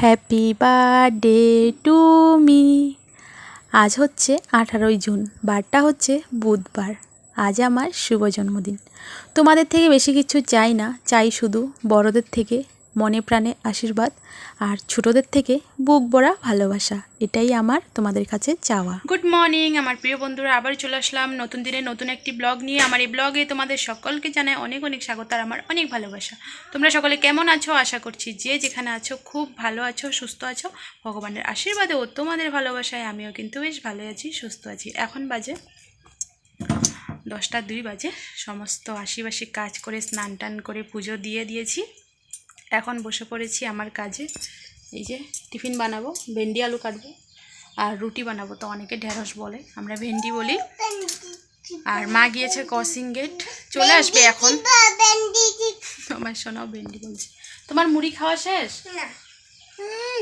Happy birthday to me আজ হচ্ছে আঠারোই জুন, বারটা হচ্ছে বুধবার। আজ আমার শুভ জন্মদিন। তোমাদের থেকে বেশি কিছু চাই না, চাই শুধু বড়দের থেকে মনে প্রাণে আশীর্বাদ। আর ছোটদের থেকে বুক বড়া ভালোবাসা, এটাই আমার তোমাদের কাছে চাওয়া। গুড মর্নিং আমার প্রিয় বন্ধুরা আবার চলে আসলাম নতুন দিনে নতুন একটি ব্লগ নিয়ে। আমার এই ব্লগে তোমাদের সকলকে জানাই অনেক অনেক স্বাগত আর আমার অনেক ভালোবাসা। তোমরা সকলে কেমন আছো? আশা করছি যে যেখানে আছো খুব ভালো আছো, সুস্থ আছো। ভগবানের আশীর্বাদে ও তোমাদের ভালোবাসায় আমিও কিন্তু বেশ ভালো আছি, সুস্থ আছি। এখন বাজে দশটা দুই বাজে। সমস্ত আশিবাসী কাজ করে, স্নান টান করে, পুজো দিয়ে দিয়েছি। এখন বসে পড়েছি আমার কাজে। এই যে টিফিন বানাবো ভেন্ডি আলু কাটবো আর রুটি বানাবো। তো অনেকে ঢেঁড়স বলে আমরা ভেন্ডি বলি। আর মা গিয়েছে ক্রসিং গেট চলে আসবে এখন। তোমার শোনাও ভেন্ডি বলছে। তোমার মুড়ি খাওয়া শেষ?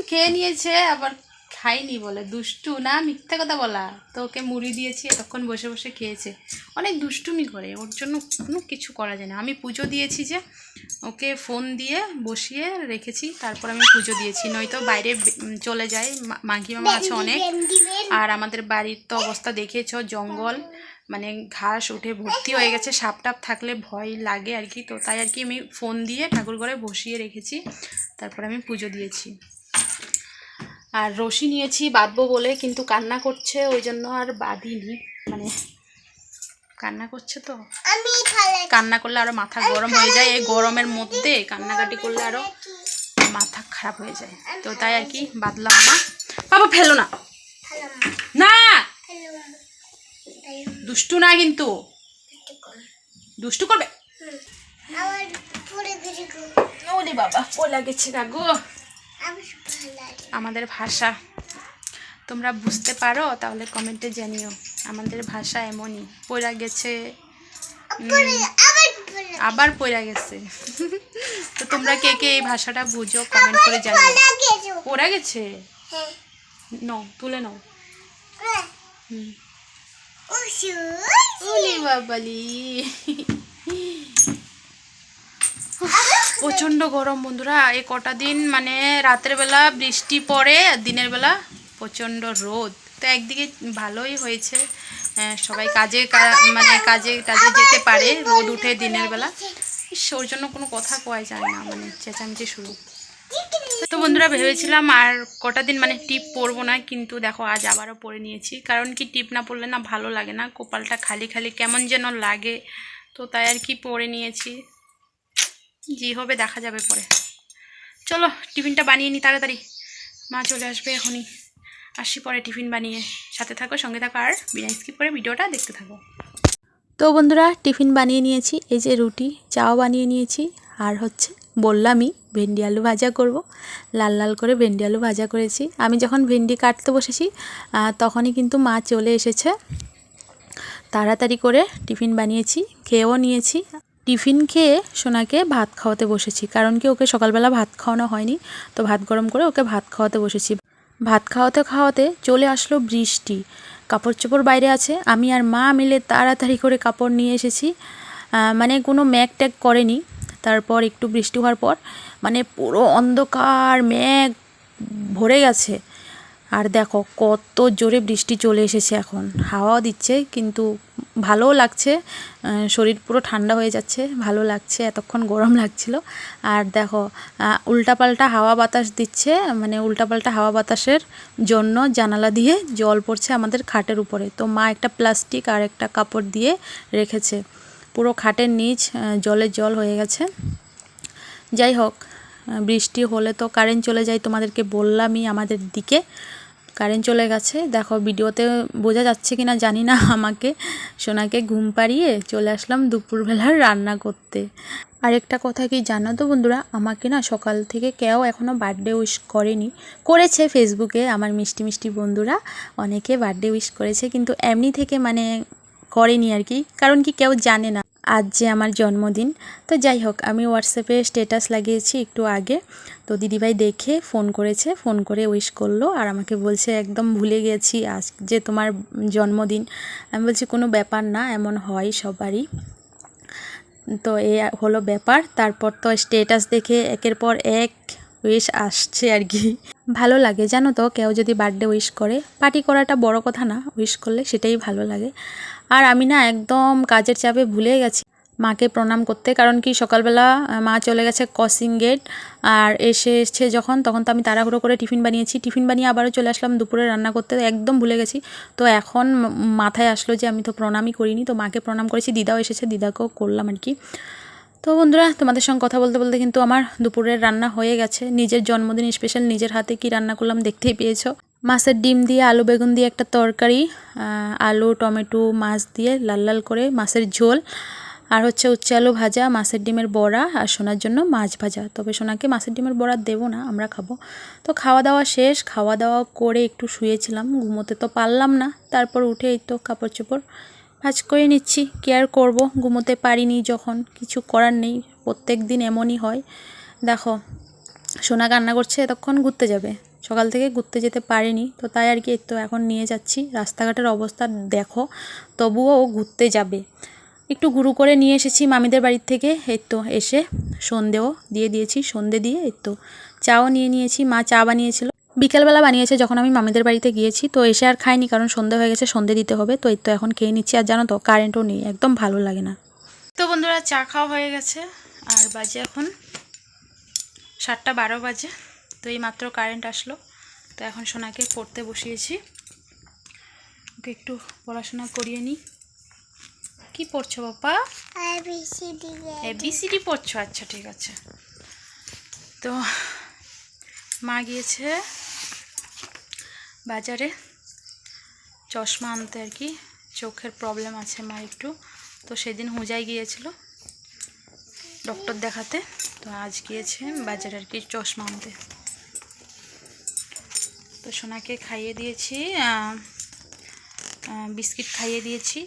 খেয়ে নিয়েছে আবার খাইনি বলে। দুষ্টু না মিথ্যা কথা বলা। তো ওকে মুড়ি দিয়েছি তখন বসে বসে খেয়েছে। অনেক দুষ্টুমি করে ওর জন্য কোনো কিছু করা যায় না। আমি পুজো দিয়েছি যে ওকে ফোন দিয়ে বসিয়ে রেখেছি তারপর আমি পুজো দিয়েছি। নয়তো বাইরে চলে যায়। মাঘি মামা আছে অনেক। আর আমাদের বাড়ির তো অবস্থা দেখেছ জঙ্গল। মানে ঘাস উঠে ভর্তি হয়ে গেছে সাপ টাপ থাকলে ভয় লাগে আর কি। তো তাই আর কি আমি ফোন দিয়ে ঠাকুর ঘরে বসিয়ে রেখেছি। তারপর আমি পুজো দিয়েছি। আর রশি নিয়েছি বাঁধবো বলে কিন্তু কান্না করছে ওই জন্য আর বাঁধিনি। মানে কান্না করছে তো? কান্না করলে আরও মাথা গরম হয়ে যায় এই গরমের মধ্যে কান্নাকাটি করলে আরও মাথা খারাপ হয়ে যায়। তো তাই আর কি বাঁধলাম না। বাবা ফেলো না। না! দুষ্টু না কিন্তু। দুষ্টু করবে? ওরে বাবা ওলা গেছে কাগো আমাদের ভাষা। তোমরা বুঝতে পারো, তাহলে কমেন্টে জানিও। আমাদের ভাষা এমনই। পড়া গেছে আবার পড়া গেছে। তো তোমরা কে কে এই ভাষাটা বুঝো কমেন্ট করে জানিও। পড়া গেছে? নাও, তুলে নাও। হুম। বাবালি। প্রচণ্ড গরম বন্ধুরা। এই কটা দিন মানে রাতের বেলা বৃষ্টি পড়ে, আর দিনের বেলা প্রচণ্ড রোদ। তো একদিকে ভালোই হয়েছে। সবাই কাজে মানে কাজে টাজে যেতে পারে, রোদ উঠে দিনের বেলা। ওর জন্য কোনো কথা কোয়াই যায় না মানে চেঁচামেচি শুরু। তো বন্ধুরা, ভেবেছিলাম আর কটা দিন মানে টিপ পরবো না, কিন্তু দেখো আজ আবারও পরে নিয়েছি। কারণ কি টিপ না পরলে না ভালো লাগে না, কপালটা খালি খালি কেমন যেন লাগে। তো তাই আর কি পরে নিয়েছি। জি হবে দেখা যাবে পরে। চলো, টিফিনটা বানিয়ে নি তাড়াতাড়ি। মা চলে আসবে এখনই। আসি পরে টিফিন বানিয়ে। সাথে থাকো, সঙ্গে থাকো, আর বিনা স্কিপ করে ভিডিওটা দেখতে থাকো। তো বন্ধুরা, টিফিন বানিয়ে নিয়েছি। এই যে রুটি, চাও বানিয়ে নিয়েছি। আর হচ্ছে বললামই, ভেন্ডি আলু ভাজা করব। লাল লাল করে ভেন্ডি আলু ভাজা করেছি। আমি যখন ভেন্ডি কাটতে বসেছি তখনই কিন্তু মা চলে এসেছে। তাড়াতাড়ি করে টিফিন বানিয়েছি, খেয়েও নিয়েছি। টিফিন খেয়ে সোনাকে ভাত খাওয়াতে বসেছি। কারণ কি, ওকে সকালবেলা ভাত খাওয়ানো হয়নি, তো ভাত গরম করে ওকে ভাত খাওয়াতে বসেছি। ভাত খাওয়াতে খাওয়াতে চলে আসলো বৃষ্টি। কাপড় চোপড় বাইরে আছে। আমি আর মা মিলে তাড়াতাড়ি করে কাপড় নিয়ে এসেছি। মানে কোনো ম্যাগ ট্যাগ করেনি। তারপর একটু বৃষ্টি হওয়ার পর মানে পুরো অন্ধকার মেঘ ভরে গেছে। আর দেখো কত জোরে বৃষ্টি চলে এসেছে এখন। হাওয়াও দিচ্ছে, কিন্তু ভালোও লাগছে শরীর পুরো ঠান্ডা হয়ে যাচ্ছে, ভালো লাগছে, এতক্ষণ গরম লাগছিল। আর দেখো উল্টাপাল্টা হাওয়া বাতাস দিচ্ছে মানে উল্টাপাল্টা হাওয়া বাতাসের জন্য জানালা দিয়ে জল পড়ছে আমাদের খাটের উপরে। তো মা একটা প্লাস্টিক আর একটা কাপড় দিয়ে রেখেছে। পুরো খাটের নিচ জলে জল হয়ে গেছে। যাই হোক বৃষ্টি হলে তো কারেন্ট চলে যায় তোমাদেরকে বললামই আমাদের দিকে। কারেন্ট চলে গেছে। দেখো, ভিডিওতে বোঝা যাচ্ছে কি না জানি না, আমাকে, সোনাকে ঘুম পাড়িয়ে চলে আসলাম দুপুরবেলার রান্না করতে। আরেকটা কথা কি জানো তো বন্ধুরা, আমাকে না সকাল থেকে কেউ এখনও বার্থডে উইশ করেনি। করেছে ফেসবুকে আমার মিষ্টি মিষ্টি বন্ধুরা, অনেকে বার্থডে উইশ করেছে, কিন্তু এমনি থেকে মানে করেনি আর কি। কারণ কি কেউ জানে না। আজ যে আমার জন্মদিন। তো যাই হোক, আমি হোয়াটসঅ্যাপে স্ট্যাটাস লাগিয়েছি একটু আগে। তো দিদিভাই দেখে ফোন করেছে ফোন করে উইশ করল আর আমাকে বলছে, একদম ভুলে গেছি আজ যে তোমার জন্মদিন। আমি বলছি, কোনো ব্যাপার না, এমন হয় সবারই। তো এ হলো ব্যাপার। তারপর তো স্টেটাস দেখে একের পর এক উইশ আসছে আর কি। ভালো লাগে, জানো তো? কেউ যদি বার্থডে উইশ করে পার্টি করাটা বড় কথা না উইশ করলে সেটাই ভালো লাগে। আর আমি না একদম কাজের চাপে ভুলে গেছি। মাকে প্রণাম করতে, কারণ কি সকালবেলা মা চলে গেছে ক্রসিং গেট আর এসে এসছে যখন, তখন তো আমি তাড়াহুড়ো করে টিফিন বানিয়েছি। টিফিন বানিয়ে আবারও চলে আসলাম দুপুরে রান্না করতে, একদম ভুলে গেছি। তো এখন মাথায় আসলো যে আমি তো প্রণামই করিনি, তো মাকে প্রণাম করেছি, দিদাও এসেছে, দিদাকেও করলাম আর কি। তো বন্ধুরা, তোমাদের সঙ্গে কথা বলতে বলতে কিন্তু আমার দুপুরের রান্না হয়ে গেছে। নিজের জন্মদিন স্পেশাল নিজের হাতে কি রান্না করলাম দেখতেই পেয়েছ। মাছের ডিম দিয়ে আলু বেগুন দিয়ে একটা তরকারি আলু, টমেটো, মাছ দিয়ে লাল লাল করে মাছের ঝোল, আর হচ্ছে উচ্ছে আলু ভাজা, মাছের ডিমের বড়া আর সোনার জন্য মাছ ভাজা। তবে সোনাকে মাছের ডিমের বড়া দেবো না, আমরা খাব। তো খাওয়া দাওয়া শেষ, খাওয়া দাওয়া করে একটু শুয়েছিলাম, ঘুমোতে তো পারলাম না। তারপর উঠে এই তো কাপড় চোপড় ভাজ করে নিচ্ছি, কি আর করব? ঘুমোতে পারিনি যখন, কিছু করার নেই, প্রত্যেক দিন এমনই হয়। দেখো, সোনা কান্না করছে, এতক্ষণ ঘুরতে যাবে। সকাল থেকে ঘুরতে যেতে পারেনি, তো তাই আর কি তো এখন নিয়ে যাচ্ছি। রাস্তাঘাটের অবস্থা দেখো, তবুও ও ঘুরতে যাবে। একটু গুরু করে নিয়ে এসেছি মামিদের বাড়ির থেকে, এই তো এসে সন্ধেও দিয়ে দিয়েছি, সন্ধে দিয়ে এই তো চাও নিয়ে নিয়েছি, মা চা বানিয়েছিল। বিকেলবেলা বানিয়েছে যখন আমি মামিদের বাড়িতে গিয়েছি তো এসে আর খাইনি কারণ সন্ধে হয়ে গেছে সন্ধে দিতে হবে। তো এই তো এখন খেয়ে নিচ্ছি আর জানো তো কারেন্টও নেই একদম ভালো লাগে না। তো বন্ধুরা চা খাওয়া হয়ে গেছে আর বাজে এখন সাতটা বারো বাজে তো এই মাত্র কারেন্ট আসলো। তো এখন সোনাকে পড়তে বসিয়েছি। ওকে একটু পড়াশোনা করিয়ে নিই। কি পড়ছো বাবা এবিসিডি পড়ছো? আচ্ছা ঠিক আছে। তো মা গিয়েছে। বাজারে চশমা আনতে আর কি চোখের প্রবলেম আছে মা একটু। তো সেদিন হুজাই গিয়েছিল ডক্টর দেখাতে তো আজ গিয়েছে বাজারে আর কি চশমা আনতে। তো সোনাকে খাইয়ে দিয়েছি বিস্কিট খাইয়ে দিয়েছি।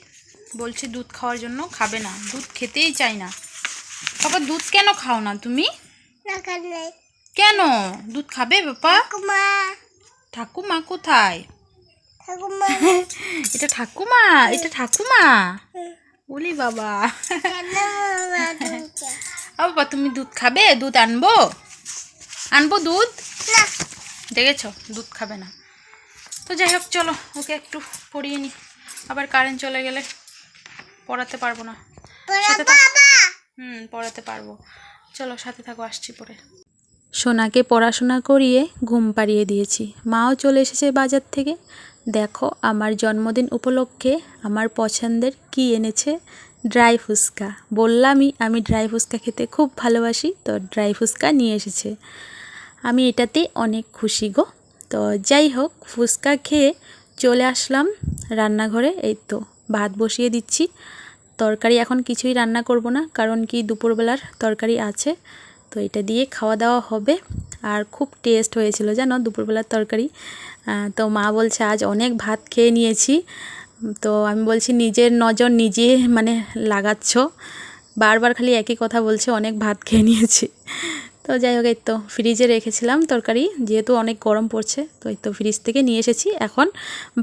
বলছি দুধ খাওয়ার জন্য খাবে না দুধ খেতেই চাই না। বাবা দুধ কেন খাও না তুমি? কেন? দুধ খাবে বাবা ঠাকুমা কোথায়? এটা ঠাকুমা এটা ঠাকুমা। বলি বাবা। ও বাবা তুমি দুধ খাবে? দুধ আনব? আনব দুধ? দেখেছ দুধ খাবে না। তো যাই হোক চলো ওকে একটু পড়িয়ে নি। আবার কারেন্ট চলে গেলে পড়াতে পারব না। হুম পড়াতে পারব। চলো সাথে থাকো আসছি পরে। সোনাকে পড়াশোনা করিয়ে ঘুম পাড়িয়ে দিয়েছি। মাও চলে এসেছে বাজার থেকে। দেখো, আমার জন্মদিন উপলক্ষে আমার পছন্দের কি এনেছে? ড্রাই ফুচকা। বললামই, আমি ড্রাই ফুচকা খেতে খুব ভালোবাসি, তো ড্রাই ফুচকা নিয়ে এসেছে। আমি এটাতে অনেক খুশি গো। তো যাই হোক, ফুচকা খেয়ে চলে আসলাম রান্নাঘরে। এই তো, ভাত বসিয়ে দিচ্ছি। তরকারি এখন কিছুই রান্না করব না, কারণ কি দুপুরবেলার তরকারি আছে। তো এটা দিয়ে খাওয়া দাওয়া হবে। আর খুব টেস্ট হয়েছিল জানো দুপুরবেলার তরকারি। তো মা বলছে, আজ অনেক ভাত খেয়ে নিয়েছি। তো আমি বলছি, নিজের নজর নিজে মানে লাগাচ্ছ। বারবার খালি একই কথা বলছে, অনেক ভাত খেয়ে নিয়েছি। তো যাই হোক, এই তো ফ্রিজে রেখেছিলাম তরকারি, যেহেতু অনেক গরম পড়ছে, তো এই তো ফ্রিজ থেকে নিয়ে এসেছি। এখন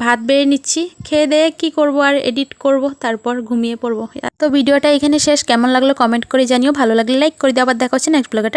ভাত বেড়ে নিচ্ছি, খেয়ে দিয়ে কী করব আর এডিট করব, তারপর ঘুমিয়ে পড়ব। তো ভিডিওটা এখানে শেষ, কেমন লাগল কমেন্ট করে জানিও, ভালো লাগলে লাইক করে দিয়ে আবার দেখা হচ্ছে নেক্সট ব্লগে